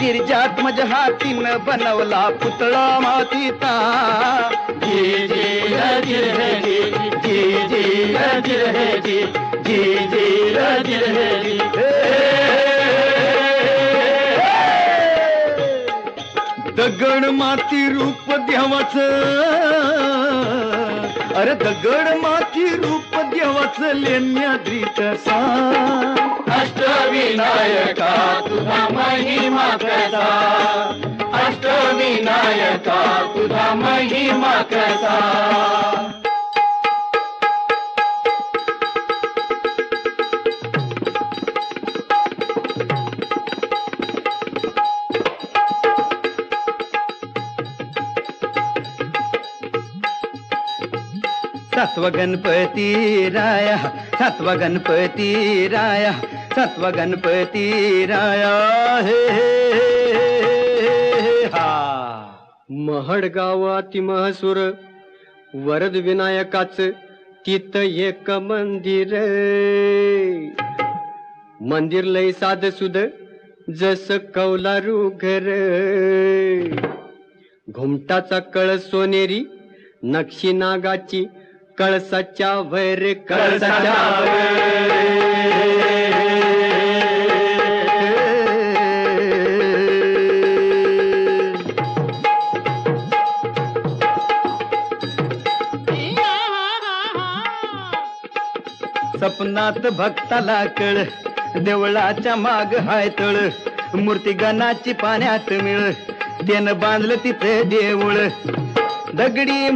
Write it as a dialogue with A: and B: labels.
A: गिरजात माझ्या हातीनं बनवला पुतळा मातीचा. जी जी रजिर हे जी जी जी रजिर हे जी जी जी रजिर हे जी दगड माती रूप देवाच अरे दगड माती रूप देवाच लेण्याद्रीत सा अष्टविनायका तुझा महिमा कसा? अष्टविनायका तुझा महिमा कसा? सत्व गणपती राया सत्व गणपती राया सत्व गणपती राया हे हे, हा
B: महडगाव अतिमहसूर वरद विनायकाच तिथ एक मंदिर मंदिर लय साध सुद जस कौलारू घर. घुमटाचा कळस सोनेरी नक्षी नागाची कळसाच्या वैर कळसाच्या
A: सपनात भक्ताला कळ देवळाच्या माग हाय तळ मूर्ती गणाची पाण्यात मिळ त्यानं बांधलं तिथे देऊळ. दगडी